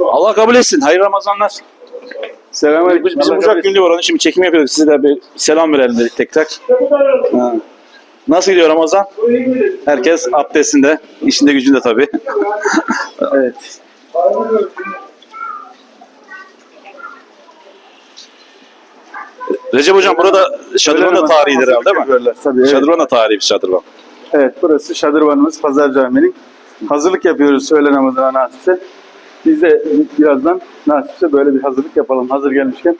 Allah kabul etsin. Hayırlı Ramazanlar. Selamünaleyküm. Biz, bizim Bucak günlüğü var. Onun için bir çekim yapıyorduk. Size de bir selam verelim dedik tek tek. Ha. Nasıl gidiyor Ramazan? Herkes abdestinde. işinde gücünde tabii. evet. Recep Hocam burada şadırvan da tarihidir herhalde değil mi? Tabii, evet. Şadırvan da tarihi bir şadırvan. Evet, burası Şadırvanımız Pazar Camii'nin. Hazırlık yapıyoruz öğle namazına nasipse. Biz de birazdan nasipse böyle bir hazırlık yapalım hazır gelmişken.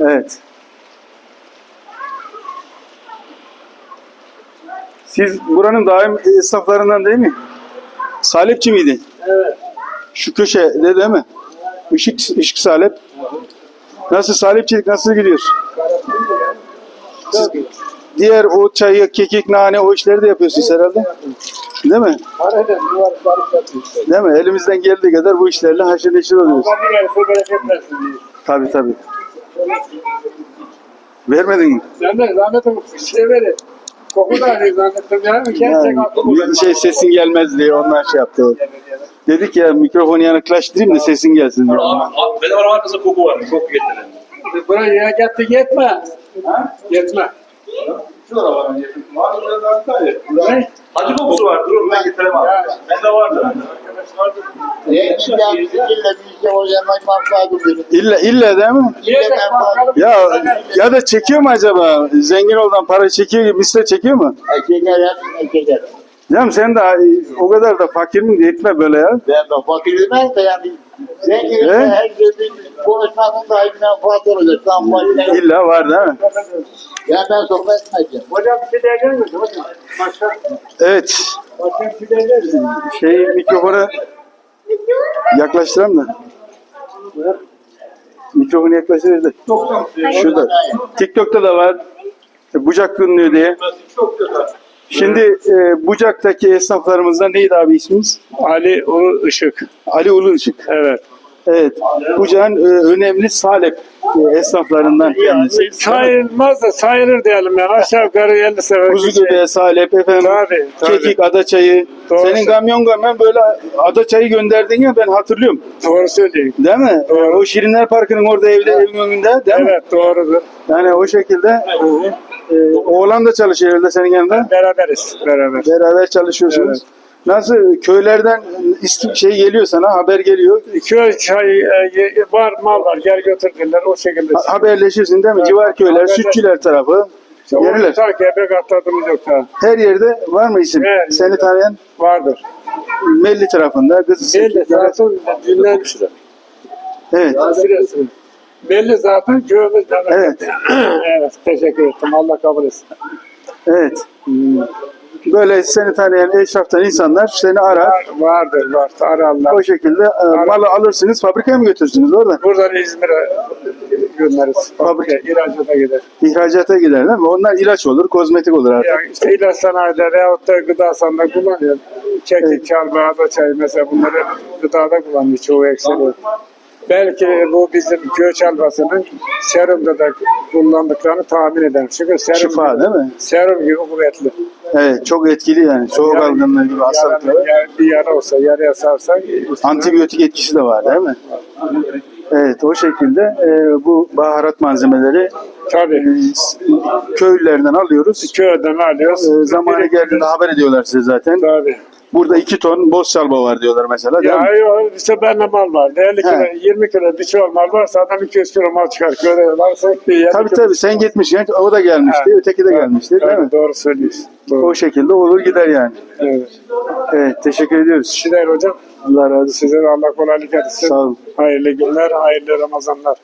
Evet. Siz buranın daim esnaflarından değil mi? Salepçi miydi? Evet. Şu köşede değil mi? Işık, Işık Salep. Nasıl salepçilik nasıl gidiyor? Siz diğer o çayı, kekik, nane o işleri de yapıyorsunuz herhalde. Değil mi? Değil mi? Elimizden geldiği kadar bu işlerle haşır neşir oluyoruz. Tabii tabii. Vermedin mi? Ben de zannettim şey verin. Koku da hani zannettim ya. Gerçek Yani, bir şey sesin gelmez diye ondan şey yaptı. Dedik ya mikrofonu yanıklaştırayım da sesin gelsin diye. Benim araba arkasında koku var. Koku getirelim. Buraya gitti yetme. Yetme. Ne? Hacı kokusu var. Durun ben getiremem. Bende vardı. Yeniden bizimle birlikte oynamak manfaatı verir. İlla, illa değil mi? Ya ya da çekiyor mu acaba? Zengin oldan para çekiyor gibi misle çekiyor mu? Erkekler hepsini çeker. Canım sen de e, o kadar da fakir mi diye etme böyle ya. Ben de fakirlemez de yani zenginlikle He? her şeyin konuşmanın da bir menfaat olacak. Tam başına. İlla var değil mi? Yani ben sohbet etmeyeceğim. Hocam bir şey diyecek misin hocam? Başka, Evet. başka bir şey diyecek misin? Şey mikrofonu yaklaştıralım da. Mikrofonu yaklaştırırız da. Şurada. TikTok'ta da var. Bucak günlüğü diye. Şimdi e, Bucak'taki esnaflarımızdan neydi abi isminiz? Ali Ulu Işık. Ali Ulu Işık. Evet. Evet. Bucak'ın e, önemli salep e, esnaflarından kendisi. Sayılmaz da sayılır diyelim yani. Aşağı yukarı 50 sefer. Kuzu göbeği, salep, efendim, Tabii, tabii. kekik, adaçayı. Doğru. Senin kamyon kamyon böyle adaçayı gönderdin ya ben hatırlıyorum. Doğru söyleyeyim. Değil mi? Doğru. O Şirinler Parkı'nın orada evde evin önünde değil mi? Evet doğrudur. Yani o şekilde e, oğlan da çalışıyor herhalde senin yanında. Beraberiz. Beraber. Beraber çalışıyorsunuz. Nasıl köylerden isti- şey geliyor sana haber geliyor. Köy çay e, var mal var gel götür derler o şekilde. Ha- haberleşirsin değil mi? Civar köyler, Haberleş- sütçüler tarafı. İşte Yerler. ta gebek atladığımız yok daha. Her yerde var mı isim? Evet. Seni tanıyan Vardır. Melli tarafında. Kızı Belli zaten dünden Evet. süresi. Belli zaten köyümüzden. Evet. evet teşekkür ettim. Allah kabul etsin. Evet. Böyle seni tanıyan eşraftan insanlar seni arar. Var, vardır var. Ararlar. O şekilde e, malı alırsınız fabrikaya mı götürürsünüz orada? Buradan İzmir'e göndeririz. Fabrika ihracata gider. İhracata gider değil mi? Onlar ilaç olur, kozmetik olur artık. Yani işte ilaç sanayide veyahut da gıda sanayide kullanıyor. Kekik, Evet. çarpı, çayı mesela bunları gıdada kullanıyor çoğu ekseri. Belki bu bizim köy çalbasının serumda da kullandıklarını tahmin ederim. Çünkü serum, Şifa değil mi? serum gibi kuvvetli. Evet, çok etkili yani. Soğuk Yani algınlığı gibi hastalıkları. Yani bir yara olsa yarıya sarsak Antibiyotik etkisi de var değil mi? Evet, o şekilde e, bu baharat malzemeleri tabii s- köylülerden alıyoruz. köyden alıyoruz. E, zamanı geldiğinde haber ediyorlar size zaten. Tabii. Burada iki ton boz çalba var diyorlar mesela değil mi? Ya yok işte bende mal var. 50 kilo, He. 20 kilo bir çuval mal varsa adam 200 kilo mal çıkar. Köyde varsa bir 50 Tabii tabii sen gitmişken o da gelmişti, Evet. öteki de gelmişti değil Tabii, mi? Doğru söylüyorsun. Doğru. O şekilde olur gider yani. Evet. Evet, teşekkür ediyoruz. Şider hocam Allah razı olsun. size Allah kolaylık etsin. Sağ olun. Hayırlı günler, hayırlı Ramazanlar.